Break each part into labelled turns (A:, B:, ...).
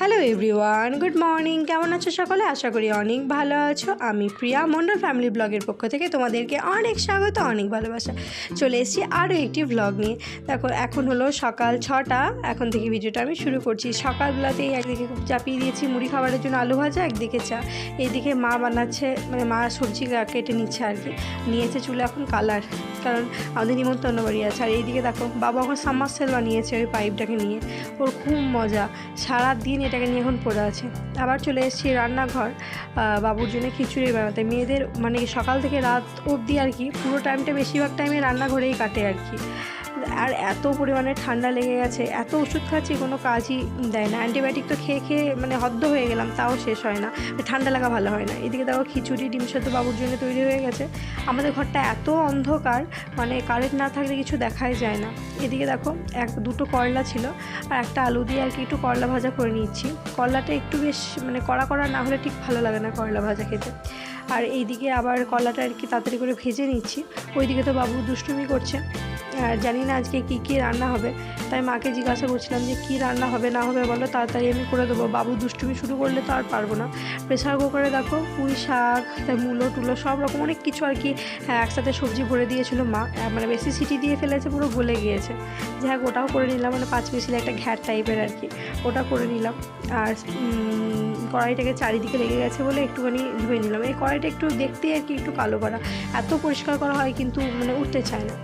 A: Hello everyone good morning কেমন আছো সকলে? আশা করি অনেক ভালো আছো। আমি প্রিয়া। মন্ডল ফ্যামিলি ব্লগের পক্ষ থেকে তোমাদেরকে অনেক স্বাগত, অনেক ভালোবাসা। চলে এসেছি আরও একটি ব্লগ নিয়ে। দেখো, এখন হলো সকাল ছটা। এখন থেকে ভিডিওটা আমি শুরু করছি। সকালবেলাতেই একদিকে চাপিয়ে দিয়েছি মুড়ি খাবারের জন্য আলু ভাজা, একদিকে চা। এইদিকে মা বানাচ্ছে মানে মা সবজি কেটে নিচ্ছে আর কি। নিয়েছে চুলে এখন কালার কারণ আমাদের নিমন্ত্রণ বাড়ি আছে। আর এইদিকে দেখো, বাবা এখন সামারসেল বানিয়েছে ওই পাইপটাকে নিয়ে। ওর খুব মজা। সারা দিন এটাকে নিয়ে এখন পড়ে আছে। আবার চলে এসেছি রান্নাঘর বাবুর জন্য খিচুড়ি বানাতে। মেয়েদের মানে সকাল থেকে রাত অবধি আর কি, পুরো টাইমটা বেশিরভাগ টাইমে রান্নাঘরেই কাটে আর কি। আর এত পরিমাণে ঠান্ডা লেগে গেছে, এত ওষুধ খাচ্ছি কোনো কাজই দেয় না। অ্যান্টিবায়োটিক তো খেয়ে খেয়ে মানে হদ্দ হয়ে গেলাম, তাও শেষ হয় না। ঠান্ডা লাগা ভালো হয় না। এদিকে দেখো খিচুড়ি, ডিম সেদ্ধ বাবুর জন্য তৈরি হয়ে গেছে। আমাদের ঘরটা এত অন্ধকার মানে কারেন্ট না থাকলে কিছু দেখাই যায় না। এদিকে দেখো এক, দুটো করলা ছিল আর একটা আলু দিয়ে আর কি একটু করলা ভাজা করে নিচ্ছি। করলাটা একটু বেশ মানে কড়া কড়া না হলে ঠিক ভালো লাগে না করলা ভাজা খেতে। আর এইদিকে আবার কলাটা আর কি তাড়াতাড়ি করে ভেজে নিচ্ছি। ওইদিকে তো বাবু দুষ্টুমি করছে। আর জানি না আজকে কী কী রান্না হবে। তাই মাকে জিজ্ঞাসা করছিলাম যে কী রান্না হবে না হবে বলো তাড়াতাড়ি আমি করে দেবো। বাবু দুষ্টুমি শুরু করলে তো আর পারব না। প্রেসার কুকারে দেখো পুঁই শাক মূলো টুলো সব রকম অনেক কিছু আর কি হ্যাঁ, একসাথে সবজি ভরে দিয়েছিল মা। মানে বেশি সিটি দিয়ে ফেলেছে পুরো গলে গিয়েছে। যাই হোক ওটাও করে নিলাম মানে পাঁচ মিশিলে একটা ঘ্যাট টাইপের আর কি ওটা করে নিলাম। আর কড়াইটাকে চারিদিকে লেগে গেছে বলে একটুখানি ধুয়ে নিলাম। এই কড়াইটা একটু দেখতে আর কি একটু কালো করা এত পরিষ্কার করা হয় কিন্তু মানে উঠতে চায় না।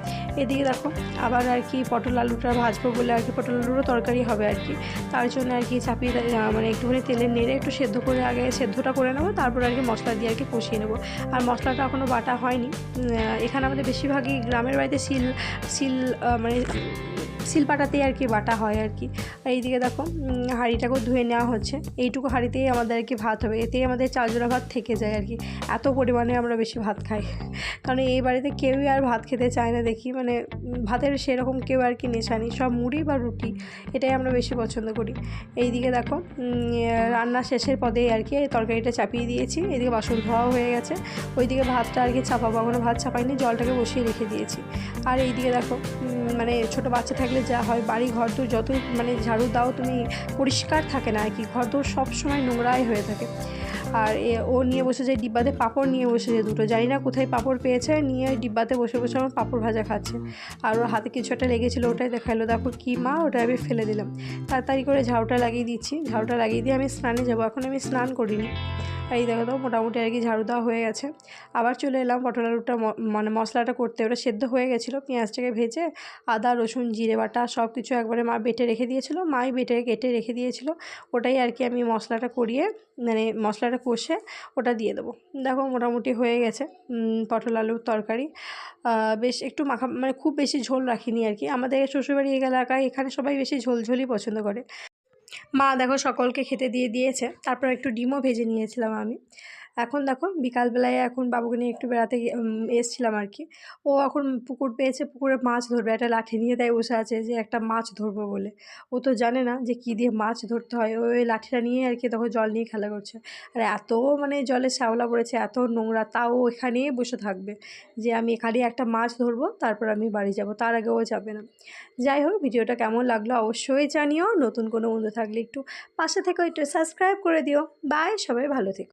A: এদিকে দেখো, আবার আর কি পটল আলুটা ভাজবো বলে আর কি পটল আলুরও তরকারি হবে আর কি। তার জন্য আর কি চাপিয়ে মানে একটুখানি তেলে নেড়ে একটু সেদ্ধ করে আগে সেদ্ধটা করে নেব, তারপর আর কি মশলা দিয়ে আর কি কষিয়ে নেব। আর মশলাটা এখনও বাটা হয়নি। এখানে আমাদের বেশিরভাগই গ্রামের বাড়িতে শিল শিল মানে শিলপাটাতেই আর কি বাটা হয় আর কি। আর এইদিকে দেখো হাঁড়িটাকেও ধুয়ে নেওয়া হচ্ছে। এইটুকু হাঁড়িতেই আমাদের আর কি ভাত হবে। এতেই আমাদের চারজোড়া ভাত থেকে যায় আর কি। এত পরিমাণে আমরা বেশি ভাত খাই। কারণ এই বাড়িতে কেউই আর ভাত খেতে চায় না দেখি। মানে ভাতের সেরকম কেউ আর কি নেশা নেই। সব মুড়ি বা রুটি, এটাই আমরা বেশি পছন্দ করি। এইদিকে দেখো রান্না শেষের পদেই আর কি এই তরকারিটা চাপিয়ে দিয়েছি। এদিকে বাসন ধোয়াও হয়ে গেছে। ওইদিকে ভাতটা আর কি চাপাবো। এখনও ভাত চাপাইনি, জলটাকে বসিয়ে রেখে দিয়েছি। আর এইদিকে দেখো মানে ছোটো বাচ্চা থাকলে যা হয়, বাড়ি ঘর দূর যতই মানে ঝাড়ু দাও, তুমি পরিষ্কার থাকে না আর কি। ঘর দূর সব সময় নোংরাই হয়ে থাকে। আর ও নিয়ে বসে যায় ডিব্বাতে পাঁপড় নিয়ে বসে যায় দুটো, জানি না কোথায় পাঁপড় পেয়েছে, নিয়ে ডিব্বাতে বসে বসে আমার পাঁপড় ভাজা খাচ্ছে। আর ওর হাতে কিছু একটা লেগেছিলো, ওটাই দেখাল দেখো কি মা, ওটা আমি ফেলে দিলাম। তাড়াতাড়ি করে ঝাড়ুটা লাগিয়ে দিচ্ছি। ঝাড়ুটা লাগিয়ে দিয়ে আমি স্নানে যাব। এখন আমি স্নান করিনি। এই দেখো তো, মোটামুটি আর কি ঝাড়ু দেওয়া হয়ে গেছে। আবার চলে এলাম পটল আলুটা মানে মশলাটা করতে। ওটা সেদ্ধ হয়ে গেছিল, পেঁয়াজটাকে ভেজে আদা, রসুন, জিরে সব কিছু একবারে মা বেটে রেখে দিয়েছিলো, মাই বেটে কেটে রেখে দিয়েছিলো, ওটাই আর কি আমি মশলাটা করিয়ে মানে মশলাটা কষে ওটা দিয়ে দেবো। দেখো মোটামুটি হয়ে গেছে পটল আলুর তরকারি। বেশ একটু মাখা মানে খুব বেশি ঝোল রাখিনি আর কি। আমাদের শ্বশুরবাড়ি এলাকায় এখানে সবাই বেশি ঝোল ঝোলই পছন্দ করে। মা দেখো সকলকে খেতে দিয়ে দিয়েছে, তারপর একটু ডিমও ভেজে নিয়েছিলাম আমি। এখন দেখো বিকালবেলায় এখন বাবুকে নিয়ে একটু বেড়াতে এসছিলাম আর কি। ও এখন পুকুর পেয়েছে, পুকুরে মাছ ধরবে, একটা লাঠি নিয়ে তাই বসে আছে যে একটা মাছ ধরবো বলে। ও তো জানে না যে কী দিয়ে মাছ ধরতে হয়। ওই লাঠিটা নিয়ে আর কি তখন জল নিয়ে খেলা করছে। আর এত মানে জলে শ্যাওলা পড়েছে, এত নোংরা, তাও এখানেই বসে থাকবে যে আমি এখানে একটা মাছ ধরবো, তারপর আমি বাড়ি যাব, তার আগে ও যাবে না। যাই হোক, ভিডিওটা কেমন লাগল অবশ্যই জানিও। নতুন কোনো বন্ধু থাকলে একটু পাশে থেকে একটু সাবস্ক্রাইব করে দিও। বাই সবাই ভালো থেকো।